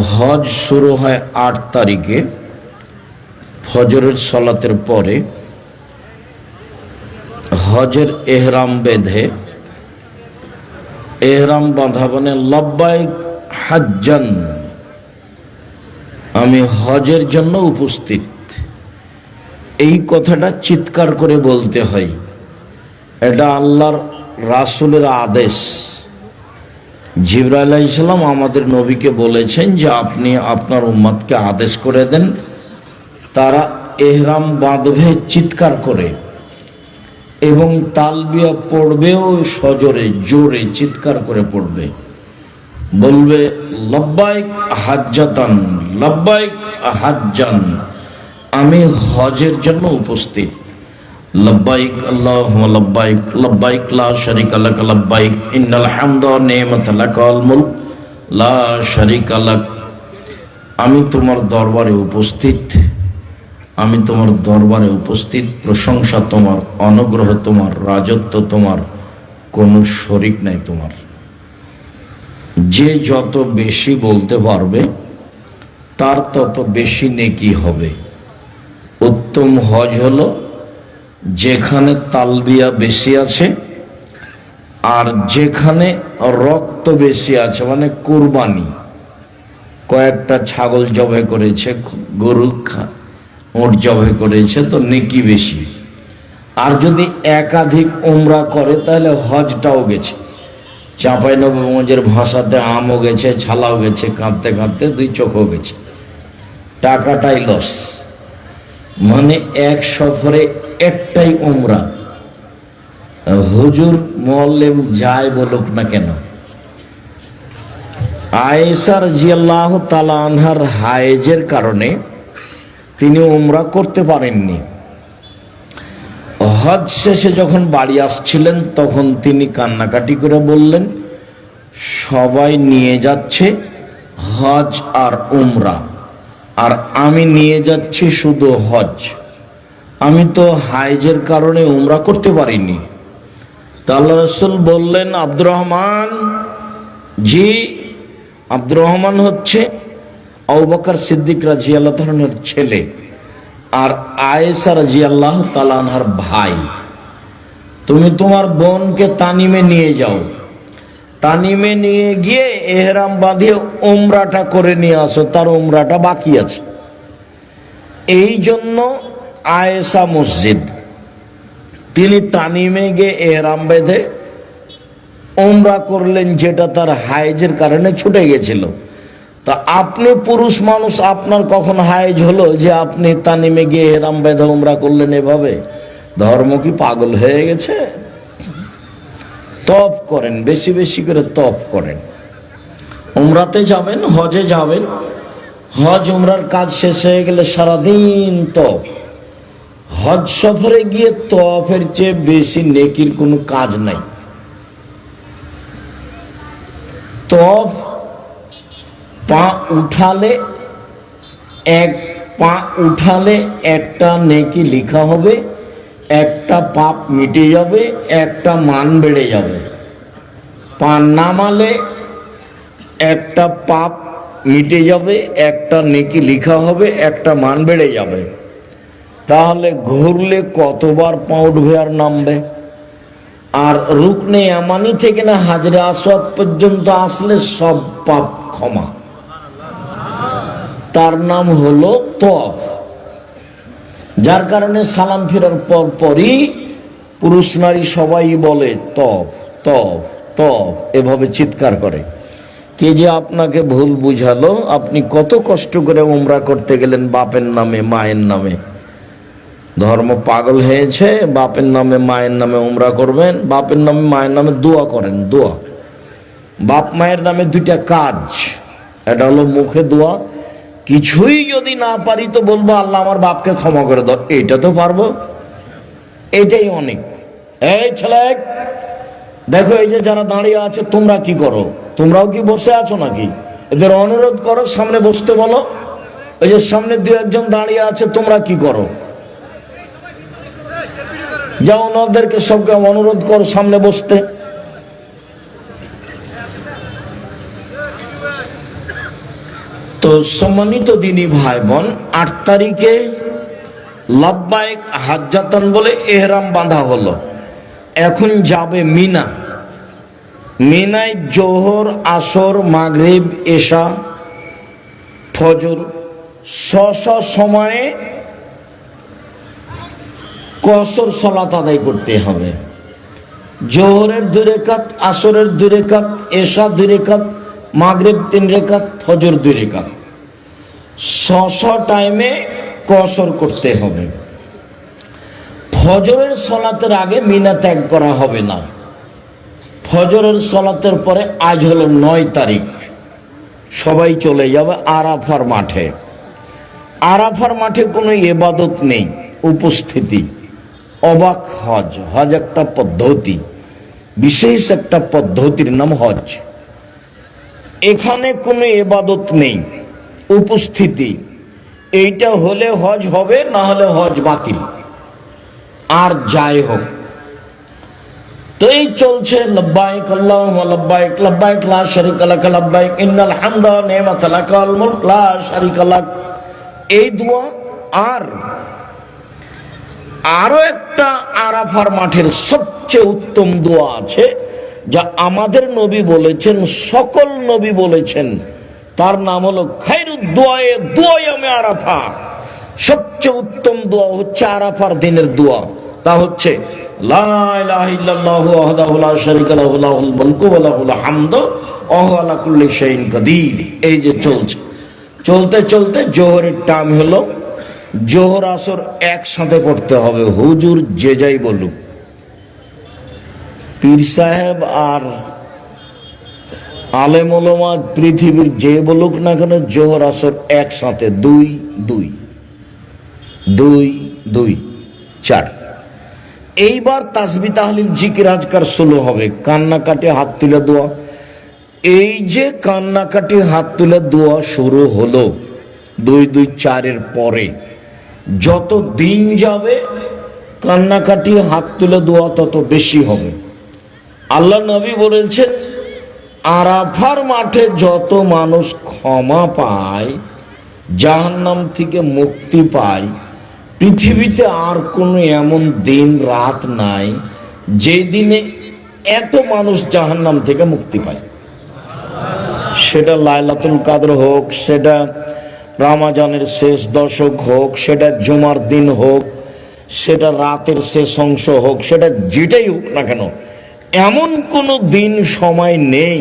হজ শুরু হয় আট তারিখে। ফজরের সলাতের পরে হজের এহরাম বেঁধে, এহরাম বাঁধা মানে লব্বাইক হাজ্জান। আমি হজের জন্য উপস্থিত। এই কথাটা চিৎকার করে বলতে হয়। এটা আল্লাহর রাসুলের আদেশ। জিবরাইল ইসলাম আমাদের নবীকে বলেছেন যে আপনি আপনার উম্মাদকে আদেশ করে দেন, তারা এহরাম বাঁধবে, চিৎকার করে এবং তালবিয়া পড়বেও, সজোরে, জোরে চিৎকার করে পড়বে। বলবে, লব্বাইক হাজ্জাতান, লব্বাইক হাজ্জান, আমি হজের জন্য উপস্থিত। লব্বাইক আল্লাহ লব্বাইক লব্বাইক লা শারিকা লাক লব্বাইক ইন্নাল হামদ ওয়া নি'মাতা লাকাল মুলক লা শারিকা লাক আমি তোমার দরবারে উপস্থিত, আমি তোমার দরবারে উপস্থিত, প্রশংসা তোমার, অনুগ্রহ তোমার, রাজত্ব তোমার, কোনো শরিক নাই তোমার। যে যত বেশি বলতে পারবে, তার তত বেশি নেকি হবে। উত্তম হজ হলো যেখানে তালবিয়া বেশি আছে আর যেখানে রক্ত বেশি আছে মানে কুরবানি। কয়েকটা ছাগল জবে করেছে, গরু ওট জবে করেছে, তো নেকি বেশি। আর যদি একাধিক উমরা করে, তাহলে হজটাও গেছে। চাঁপাই নবগঞ্জের ভাষাতে আমও গেছে, ছালাও গেছে, কাঁদতে কাঁদতে দুই চোখও গেছে। টাকাটাই লস মানে এক সফরে একটাই উমরা। হুজুর মোয়াল্লেম যায় বলুক না কেন? আয়েসার জিয়াল্লাহ তালা আনহার হায়েজের কারণে তিনি উমরা করতে পারেননি। হজ শেষে যখন বাড়ি আসছিলেন, তখন তিনি কান্নাকাটি করে বললেন, সবাই নিয়ে যাচ্ছে হজ আর উমরা, আর আমি নিয়ে যাচ্ছি শুধু হজ। আমি তো হাইজের কারণে উমরা করতে পারিনি। তা আল্লাহ রসুল বললেন, আব্দুর রহমান, জি, আব্দুর রহমান হচ্ছে আউবাকার সিদ্দিক রাজি আল্লাহ ধরনের ছেলে আর আয়েসা রাজি আল্লাহ তালানহার ভাই। তুমি তোমার বোনকে তানিমে নিয়ে যাও। তানিমে নিয়ে গিয়ে এহরাম বাঁধিয়ে উমরাটা করে নিয়ে আসো, তার উমরাটা বাকি আছে। এই জন্য আয়েসা মসজিদ। তিনি তানিমে গিয়ে এহরাম বেঁধে ওমরা করলেন যেটা তার হাইজের কারণে ছুটে গেছিল। তা আপনি পুরুষ মানুষ, আপনার কখন হাইজ হলো যে আপনি তানিমে গিয়ে এহরাম বেঁধে ওমরা করলেন এভাবে? ধর্ম কি পাগল হয়ে গেছে? তপ করেন, বেশি বেশি করে তপ করেন। উমরাতে যাবেন, হজে যাবেন। হজ উমরার কাজ শেষ হয়ে গেলে সারাদিন তপ। হজ সফরে গিয়ে তফের চেয়ে বেশি নেকির কোনো কাজ নাই। তফ পা উঠালে, এক পা উঠালে একটা নেকি লেখা হবে, একটা পাপ মিটে যাবে, একটা মান বেড়ে যাবে। পা নামালে একটা পাপ মিটে যাবে, একটা নেকি লেখা হবে, একটা মান বেড়ে যাবে। তাহলে ঘুরলে কতবার পা উঠবে আর নামবে? আর রুকনে আমানি থেকে না হাজরে আসওয়াদ পর্যন্ত আসলে সব পাপ ক্ষমা। তার নাম হলো তফ যার কারণে সালাম ফেরার পর পরই পুরুষ নারী সবাই বলে তফ তফ তফ এভাবে চিৎকার করে। কে যে আপনাকে ভুল বুঝালো, আপনি কত কষ্ট করে উমরা করতে গেলেন বাপের নামে, মায়ের নামে। ধর্ম পাগল হয়েছে, বাপের নামে, মায়ের নামে উমরা করবেন, বাপের নামে, মায়ের নামে দোয়া করেন, দোয়া। বাপ মায়ের নামে দুইটা কাজ, এটা হলো মুখে দোয়া। কিছুই যদি না পারি তো বলব, আল্লাহ আমার বাপকে ক্ষমা করে দাও, এটা তো পারব। এটাই অনেক। এই ছেলে, দেখো এই যে যারা দাঁড়িয়ে আছে, তোমরা কি করো? তোমরাও কি বসে আছো নাকি? এদের অনুরোধ করো, সামনে বসতে বলো। ওই যে সামনে দু একজন দাঁড়িয়ে আছে, তোমরা কি করো? যা ওনাদেরকে সবকে অনুরোধ কর সামনে বসতে। তো সম্মানিত দিনী ভাই বোন আট তারিখে লাভবাইক হাজ্জাতান বলে এহরাম বাঁধা হলো। এখন যাবে মিনা। মিনায় জোহর, আসর, মাগরিব, এশা, ফজর স সময়ে কসর সলাত আদায় করতে হবে। জোহরের দুই রেখাত, আসরের দুই রেখাত এশা দুই রেখাত, মাগরিব তিন রেখাত, ফজর দুই রেখাত। ছ ছ টাইমে কসর করতে হবে। ফজরের সলাতের আগে মিনা ত্যাগ করা হবে না। ফজরের সলাতের পরে আজ হলো নয় তারিখ। সবাই চলে যাবে আরাফার মাঠে। আরাফার মাঠে কোনো এবাদত নেই, উপস্থিতি। অবাক হজ। হজ একটা পদ্ধতি। বিশেষ একটা পদ্ধতির নাম হজ। এখানে কোনো এবাদত নেই, উপস্থিতি। এইটা হলে হজ হবে, না হলে হজ বাতিল। আর যাই হোক। তো এই চলছে, লব্বাইক আল্লাহুম্মা, লব্বাইক লব্বাইক, লা শারিকা লাক, লব্বাইক, ইন্নাল হামদা নি'মাতা লাকাল মুলক, লা শারিকা লাক। এই দোয়া আর আরও একটা আরাফার মাঠের সবচেয়ে উত্তম দোয়া আছে, যা আমাদের নবী বলেছেন, সকল নবী বলেছেন। তার নাম হলো খাইরুদ দোয়ায়ে দোয়ায়ামে আরাফা। সবচেয়ে উত্তম দোয়া হচ্ছে আরাফার দিনের দোয়া। তা হচ্ছে এই যে চলছে। চলতে চলতে জোহরের টাইম হলো। জোহর আসর একসাথে পড়তে হবে। হুজুর যে যাই বলুক। পীর সাহেব আর আলেম পৃথিবীর যে বলুক না কেন, জোহর আসর একসাথে। দুই দুই। দুই দুই, চার। এইবার তাসবি তাহলিল জিকির আজকার শুরু হবে। কান্নাকাটি হাত তুলে দোয়া। এই যে কান্নাকাটি হাত তুলে দোয়া শুরু হলো। দুই দুই, চারের পরে। যত দিন যাবে, কান্নাকাটি, হাত তুলে দোয়া তত বেশি হবে। আল্লাহ নবী বলেছেন, আরাফার মাঠে যত মানুষ ক্ষমা পায়, জাহান্নাম থেকে মুক্তি পায়, পৃথিবীতে আর কোনো এমন দিন, রাত নাই যে দিনে এত মানুষ জাহান্নাম থেকে মুক্তি পায়। সেটা লাইলাতুল কাদর হোক, সেটা রামাজানের শেষ দশক হোক, সেটা জুমার দিন হোক, সেটা রাতের শেষ অংশ হোক, সেটা যেটাই হোক না কেন, এমন কোনো দিন সময় নেই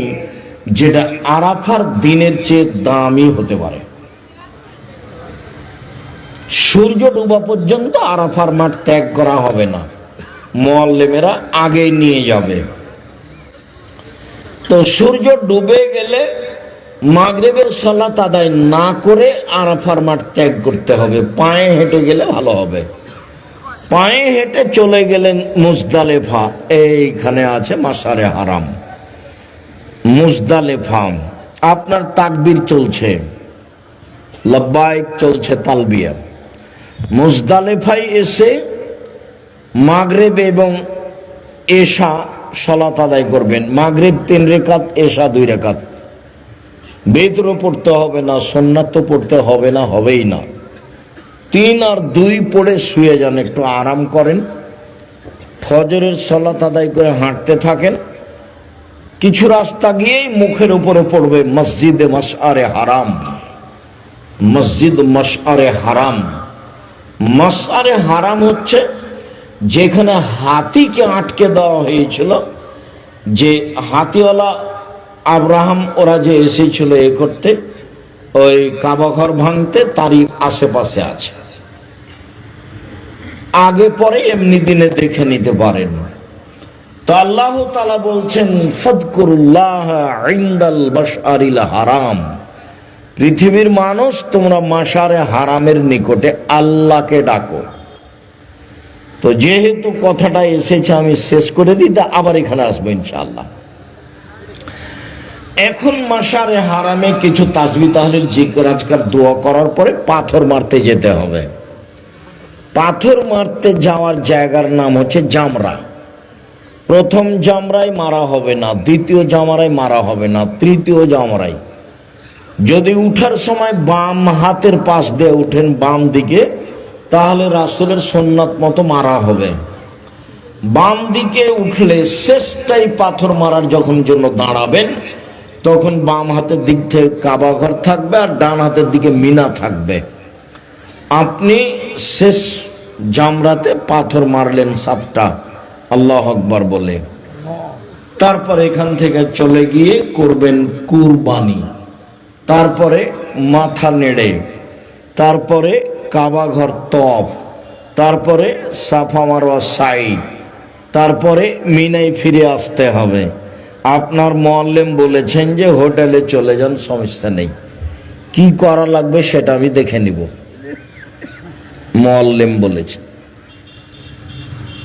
যেটা আরাফার দিনের চেয়ে দামি হতে পারে। সূর্য ডুবা পর্যন্ত আরাফার মাঠ ত্যাগ করা হবে না। মোয়াল্লেমেরা আগে নিয়ে যাবে। তো সূর্য ডুবে গেলে মাগরেবের সলাত আদায় না করে আরাফার মাঠ ত্যাগ করতে হবে। পায়ে হেঁটে গেলে ভালো হবে। পায়ে হেঁটে চলে গেলেন মুজদালেফা। এইখানে আছে মাসারে হারাম। মুজদালেফা। আপনার তাকবির চলছে। লব্বাইক চলছে তালবিয়া। মুজদালেফাই এসে মাগরেব এবং এশা সলাত আদায় করবেন। মাগরেব তিন রেখাত, এশা দুই রেখাত। বেতরও পড়তে হবে না সন্ন্যাত পড়তে হবে না, হবেই না। তিন আর দুই পড়ে শুয়ে যান, একটু আরাম করেন। ফজরের সলাত আদায় করে হাঁটতে থাকেন। কিছু রাস্তা গিয়েই মুখের উপরে পড়বে, মসজিদে মশআরে হারাম। মসজিদ মশআরে হারাম। মশআরে হারাম হচ্ছে যেখানে হাতিকে আটকে দেওয়া হয়েছিল, যে হাতিওয়ালা আব্রাহাম, ওরা যে এসেছিল এ করতে, ওই কাবাঘর ভাঙতে তারই আশেপাশে আছে। আগে পরে এমনি দিনে দেখে নিতে পারেন। তো আল্লাহ তালা বলছেন, ফদকুরুল্লাহ ইন্দাল বাশারিল হারাম পৃথিবীর মানুষ, তোমরা মাসারে হারামের নিকটে আল্লাহকে ডাকো। তো যেহেতু কথাটা এসেছে, আমি শেষ করে দিই, তা আবার এখানে আসব ইনশাআল্লাহ। এখন মাসারে হারামে কিছু তাসবি তাহলে জিজ্ঞার আজকার দোয়া করার পরে পাথর মারতে যেতে হবে। পাথর মারতে যাওয়ার জায়গার নাম হচ্ছে জামরা। প্রথম জামরায় মারা হবে না, দ্বিতীয় জামরায় মারা হবে না, তৃতীয় জামরায়। যদি উঠার সময় বাম হাতের পাশ দিয়ে উঠেন বাম দিকে, তাহলে রাসুলের সন্ন্যত মতো মারা হবে। বাম দিকে উঠলে শেষটাই পাথর মারার যখন জন্য দাঁড়াবেন তখন বাম হাতের দিক থেকে কাবা ঘর থাকবে আর ডান হাতের দিকে মিনা থাকবে। আপনি শেষ জামরাতে পাথর মারলেন সাপটা, আল্লাহ আকবার বলে। তারপর এখান থেকে চলে গিয়ে করবেন কুরবানি। তারপরে মাথা নেড়ে, তারপরে কাবা ঘর তপ তারপরে সাফা মারোয়া সাই, তারপরে মিনাই ফিরে আসতে হবে। আপনার মোয়াল্লেম বলেছেন যে হোটেলে চলে যান, সমস্যা নেই। কি করা লাগবে সেটা আমি দেখে নিব। মোয়াল্লেম বলেছে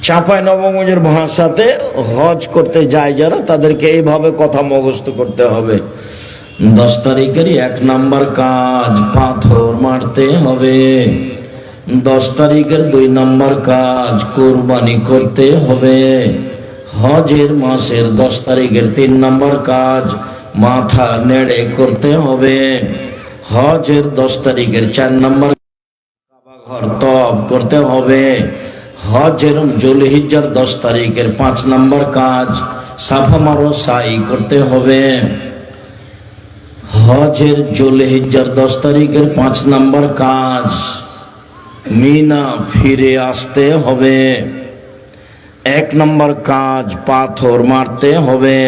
চাপায় নবমজের ভাষাতে হজ করতে যায় যারা, তাদেরকে এইভাবে কথা মুখস্থ করতে হবে। দশ তারিখেরই এক নাম্বার কাজ, পাথর মারতে হবে। দশ তারিখের দুই নাম্বার কাজ, কোরবানি করতে হবে। হজের মাসের দশ তারিখের তিন নাম্বার কাজ, মাথা নেড়ে করতে হবে। হজের দশ তারিখের চার নাম্বার ঘর তপ করতে হবে। হজের জুলহিজ্জার দশ তারিখের পাঁচ নম্বর কাজ, সাফা মারো সাই করতে হবে। হজের জুলহিজ্জার দশ তারিখের পাঁচ নম্বর কাজ, মিনা ফিরে আসতে হবে। এক নম্বর কাজ পাথর মারতে হবে,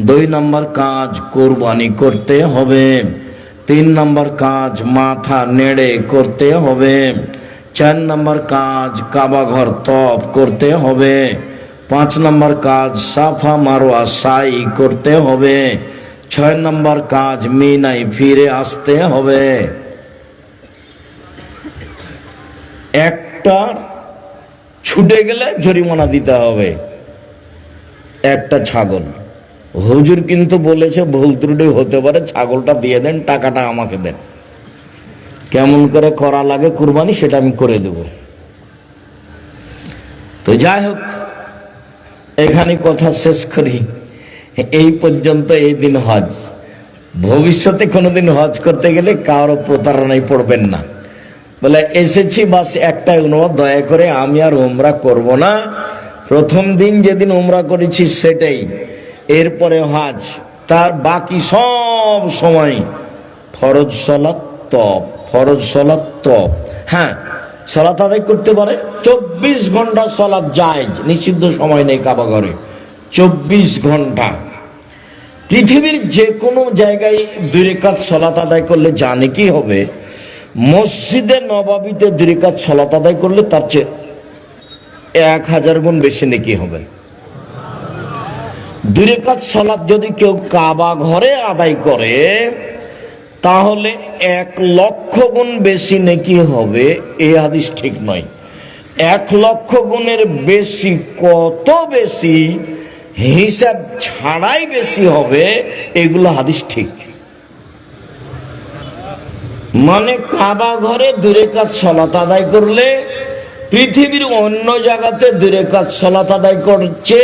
দুই নম্বর কাজ কোরবানি করতে হবে, তিন নম্বর কাজ মাথা নেড়ে করতে হবে, চার নম্বর কাজ কাবাঘর তপ করতে হবে, পাঁচ নম্বর কাজ সাফা মারোয়া সাই করতে হবে, ছয় নম্বর কাজ মিনাই ফিরে আসতে হবে। একটা ছুটে গেলে জরিমানা দিতে হবে। একটা ছাগল। হুজুর কিন্তু বলেছে, ভুল ত্রুটি হতে পারে, ছাগলটা দিয়ে দেন, টাকাটা আমাকে দেন। কেমন করে করা লাগে কুরবানি, সেটা আমি করে দেব। তো যাই হোক, এখানে কথা শেষ করি। এই পর্যন্ত এই দিন হজ। ভবিষ্যতে কোনোদিন হজ করতে গেলে কারও প্রতারণায় পড়বেন না। বলে, এসেছি বাস একটাই অনুবাদ দয়া করে আমি আর উমরা করব না। প্রথম দিন যেদিন উমরা করেছি সেটাই। এরপরে হাজ, তার বাকি সব সময় ফরজ সলাৎ তপ, ফরজ সলাৎ তপ। হ্যাঁ সলাৎ আদায় করতে পারে। চব্বিশ ঘণ্টা সলাৎ যায় নিষিদ্ধ সময় নেই কাবা ঘরে। চব্বিশ ঘণ্টা। পৃথিবীর যে কোনো জায়গায় দুই রেখাত সলাত আদায় করলে জানে কি হবে? মসজিদে নবাবিতে দুই রেখাত সলাত আদায় করলে তার চেয়ে এক হাজার গুণ বেশি নাকি হবে। দুই রেখাত সলাৎ যদি কেউ কাবা ঘরে আদায় করে, তাহলে এক লক্ষ গুণ বেশি নাকি হবে এই হাদিস ঠিক নয়। এক লক্ষ গুণের বেশি কত বেশি, হিসাব ছাড়াই বেশি হবে, এগুলো হাদিস ঠিক। মানে কাবা ঘরে দূরে কাজ সলাত আদায় করলে পৃথিবীর অন্য জায়গাতে দূরে কাজ সলাত আদায় করছে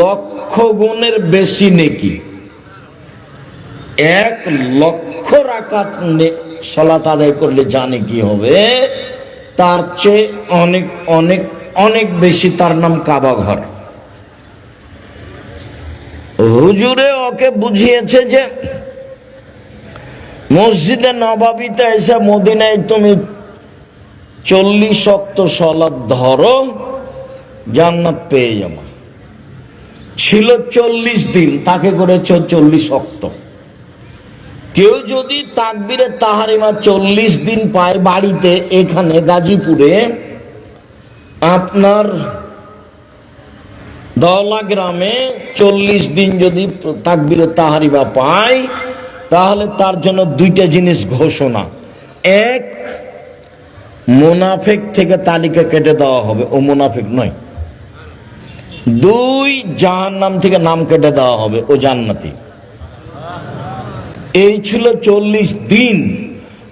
লক্ষ গুণের বেশি নেকি। এক লক্ষ রাকাত সলাত আদায় করলে জানে কি হবে? তার চেয়ে অনেক অনেক অনেক বেশি তার নাম কাবা ঘর। হুজুরে ওকে বুঝিয়েছে যে মসজিদে নবাবিতে এসে মদিনায় তুমি চল্লিশ শক্ত সলাদ ধরো, জান্নাত পেয়ে যাব। ছিল চল্লিশ দিন, তাকে করেছ চল্লিশ শক্ত। কেউ যদি তাকবিরে তাহারিমা চল্লিশ দিন পায় বাড়িতে, এখানে গাজীপুরে, আপনার দলা গ্রামে চল্লিশ দিন যদি তাকবিরে তাহারিমা পায় তাহলে তার জন্য দুইটা জিনিস ঘোষণা। এক, মোনাফেক থেকে তালিকা কেটে দেওয়া হবে। ও মোনাফেক নয়। দুই জাহান নাম থেকে নাম কেটে দেওয়া হবে। ও জান্নাতি। এই ছিল চল্লিশ দিন।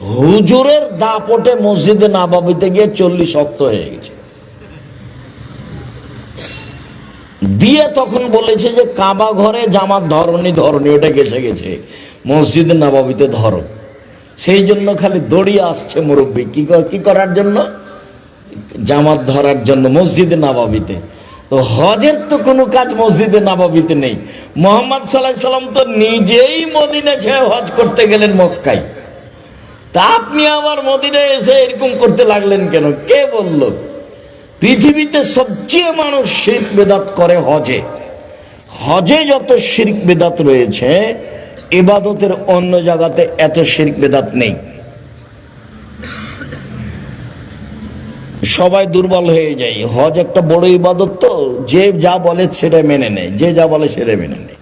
হুজুরের দাপটে মসজিদে নাবাবিতে গিয়ে চল্লিশ শক্ত হয়ে গেছে। দিয়ে তখন বলেছে যে কাবা ঘরে জামার ধরনী ধরনী, ওটা গেছে গেছে। মসজিদে নবাবিতে ধরো। সেই জন্য খালি দড়িয়ে আসছে মুরব্বী। কি ক- করার জন্য? জামাত ধরার জন্য মসজিদে নাবাবিতে। তো হজের তো কোনো কাজ মসজিদে নাবাবিতে নেই। মোহাম্মদ সাল্লাহ সাল্লাম তো নিজেই মদিনা ছেড়ে হজ করতে গেলেন মক্কায়। তা আপনি আবার মদিনে এসে এরকম করতে লাগলেন কেন? কে বলল? পৃথিবীতে সবচেয়ে মানুষ শির্ক বেদাত করে হজে। হজে যত শির্ক বেদাত রয়েছে ইবাদতের অন্য জায়গাতে এত শির্ক বেদাত নেই। সবাই দুর্বল হয়ে যায়। হজ একটা বড় ইবাদত তো, যে যা বলে সেটা মেনে নেয়, যে যা বলে সেটা মেনে নেয়।